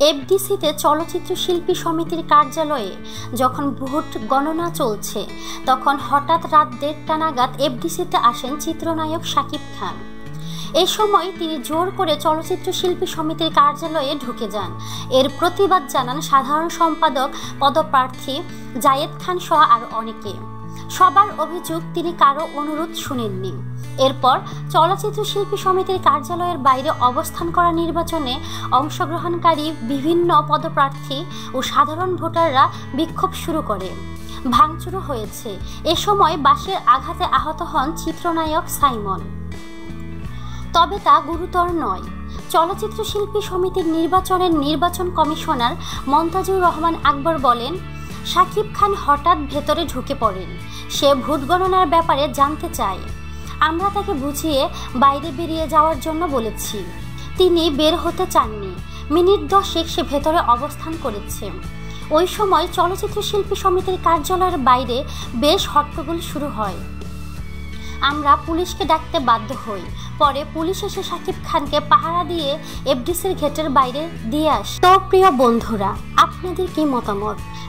এফডিসিতে চলচ্চিত্র শিল্পী সমিতির কার্যালয়ে যখন ভোট গণনা চলছে, তখন হঠাৎ রাত দেড়টা নাগাদ এফডিসিতে আসেন চিত্রনায়ক শাকিব খান। এ সময় তিনি জোর করে চলচ্চিত্র শিল্পী সমিতির কার্যালয়ে ঢুকে যান। এর প্রতিবাদ জানান সাধারণ সম্পাদক, পদপ্রার্থী জায়েদ খান সহ আর অনেকে। সবার অভিযোগ তিনি কারও অনুরোধ শুনেননি। এরপর চলচ্চিত্র শিল্পী সমিতির কার্যালয়ের বাইরে অবস্থান করা নির্বাচনে অংশগ্রহণকারী বিভিন্ন পদপ্রার্থী ও সাধারণ ভোটাররা বিক্ষোভ শুরু করে। ভাঙচুরও হয়েছে। এ সময় বাসের আঘাতে আহত হন চিত্রনায়ক সাইমন। তবে তা গুরুতর নয়। চলচ্চিত্র শিল্পী সমিতির নির্বাচনের নির্বাচন কমিশনার মন্তাজুর রহমান আকবর বলেন শাকিব খান হঠাৎ ভেতরে ঢুকে পড়েন। সে ভোট গণনার ব্যাপারে জানতে চায়। আমরা তাকে বুঝিয়ে বাইরে বেরিয়ে যাওয়ার জন্য বলেছি। তিনি বের হতে চাননি। মিনিট দশেক সে ভেতরে অবস্থান করেছে। ওই সময় চলচ্চিত্র শিল্পী সমিতির কার্যালয়ের বাইরে বেশ হট্টগোল শুরু হয়। আমরা পুলিশকে ডাকতে বাধ্য হই। পরে পুলিশ এসে সাকিব খানকে পাহারা দিয়ে এফডিসির গেটের বাইরে দিয়ে আস। তো প্রিয় বন্ধুরা, আপনাদের কি মতামত?